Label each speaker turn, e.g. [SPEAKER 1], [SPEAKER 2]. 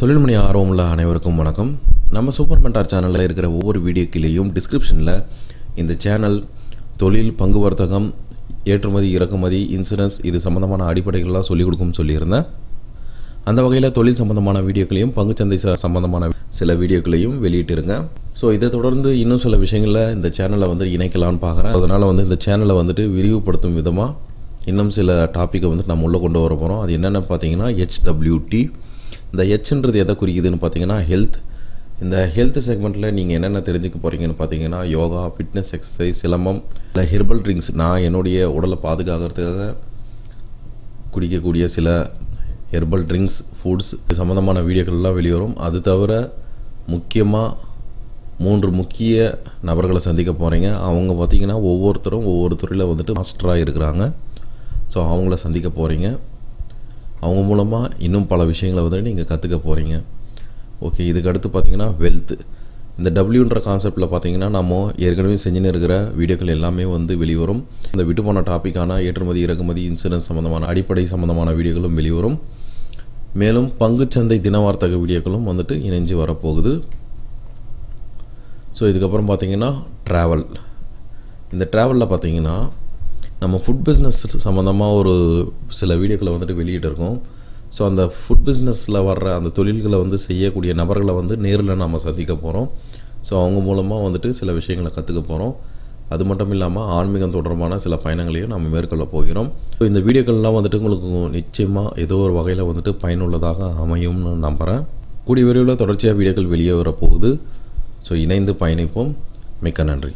[SPEAKER 1] தொழில்மணி ஆர்வமுள்ள அனைவருக்கும் வணக்கம். நம்ம சூப்பர் மென்டார் சேனலில் இருக்கிற ஒவ்வொரு வீடியோக்கிலேயும் டிஸ்கிரிப்ஷனில் இந்த சேனல் தொழில் பங்கு வர்த்தகம் ஏற்றுமதி இறக்குமதி இன்சூரன்ஸ் இது சம்மந்தமான அடிப்படைகள்லாம் சொல்லிக் கொடுக்கும்னு சொல்லியிருந்தேன். அந்த வகையில் தொழில் சம்பந்தமான வீடியோக்களையும் பங்குச்சந்தை ச- சம்பந்தமான சில வீடியோக்களையும் வெளியிட்டிருங்க. ஸோ இதை தொடர்ந்து இன்னும் சில விஷயங்களில் இந்த சேனலை வந்து இணைக்கலாம்னு பார்க்குறேன் அதனால் வந்து இந்த சேனலை வந்துட்டு விரிவுபடுத்தும் விதமாக இன்னும் சில டாப்பிக்கை வந்துட்டு நம்ம உள்ளே கொண்டு வர போகிறோம் அது என்னென்னு பார்த்தீங்கன்னா ஹெச்டபிள்யூடி இந்த ஹெச்ன்றது எதை குறிக்குதுன்னு பார்த்தீங்கன்னா ஹெல்த் இந்த ஹெல்த் செக்மெண்ட்டில் நீங்கள் என்னென்ன தெரிஞ்சுக்க போகிறீங்கன்னு பார்த்தீங்கன்னா யோகா ஃபிட்னஸ் எக்ஸசைஸ் சிலம்பம் இல்லை ஹெர்பல் ட்ரிங்க்ஸ் நான் என்னுடைய உடலை பாதுகாக்கிறதுக்காக குடிக்கக்கூடிய சில ஹெர்பல் ட்ரிங்க்ஸ் ஃபுட்ஸ் சம்மந்தமான வீடியோக்கள்லாம் வெளிவரும். அது தவிர முக்கியமாக மூன்று முக்கிய நபர்களை சந்திக்க போகிறீங்க அவங்க பார்த்திங்கன்னா ஒவ்வொருத்தரும் ஒவ்வொரு துறையில் வந்துட்டு மாஸ்டராக இருக்கிறாங்க ஸோ அவங்கள சந்திக்க போகிறீங்க அவங்க மூலமாக இன்னும் பல விஷயங்களை வந்து நீங்கள் கற்றுக்க போகிறீங்க ஓகே இதுக்கு அடுத்து பார்த்தீங்கன்னா வெல்த் இந்த டபிள்யூன்ற கான்செப்டில் பார்த்தீங்கன்னா நம்ம ஏற்கனவே செஞ்சுன்னு இருக்கிற வீடியோக்கள் எல்லாமே வந்து வெளிவரும். இந்த விட்டு போன டாப்பிக்கான ஏற்றுமதி இறக்குமதி இன்சூரன்ஸ் சம்மந்தமான அடிப்படை சம்மந்தமான வீடியோக்களும் வெளிவரும். மேலும் பங்குச்சந்தை தினவார்த்தக வீடியோக்களும் வந்துட்டு இணைஞ்சு வரப்போகுது. ஸோ இதுக்கப்புறம் பார்த்தீங்கன்னா ட்ராவல் இந்த ட்ராவலில் பார்த்தீங்கன்னா நம்ம ஃபுட் பிஸ்னஸ் சம்மந்தமாக ஒரு சில வீடியோக்களை வந்துட்டு வெளியிட்டிருக்கோம் ஸோ அந்த ஃபுட் பிஸ்னஸில் வர்ற அந்த தொழில்களை வந்து செய்யக்கூடிய நபர்களை வந்து நேரில் நம்ம சந்திக்க போகிறோம் ஸோ அவங்க மூலமாக வந்துட்டு சில விஷயங்களை கற்றுக்க போகிறோம் அது மட்டும் இல்லாமல் ஆன்மீகம் தொடர்பான சில பயணங்களையும் நம்ம மேற்கொள்ள போகிறோம். ஸோ இந்த வீடியோக்கள்லாம் வந்துட்டு உங்களுக்கு நிச்சயமாக ஏதோ ஒரு வகையில் வந்துட்டு பயனுள்ளதாக அமையும்னு நம்புகிறேன் கூடிய விரைவில் தொடர்ச்சியாக வீடியோக்கள் வெளியே வரப்போகுது. ஸோ இணைந்து பயணிப்போம். மிக்க நன்றி.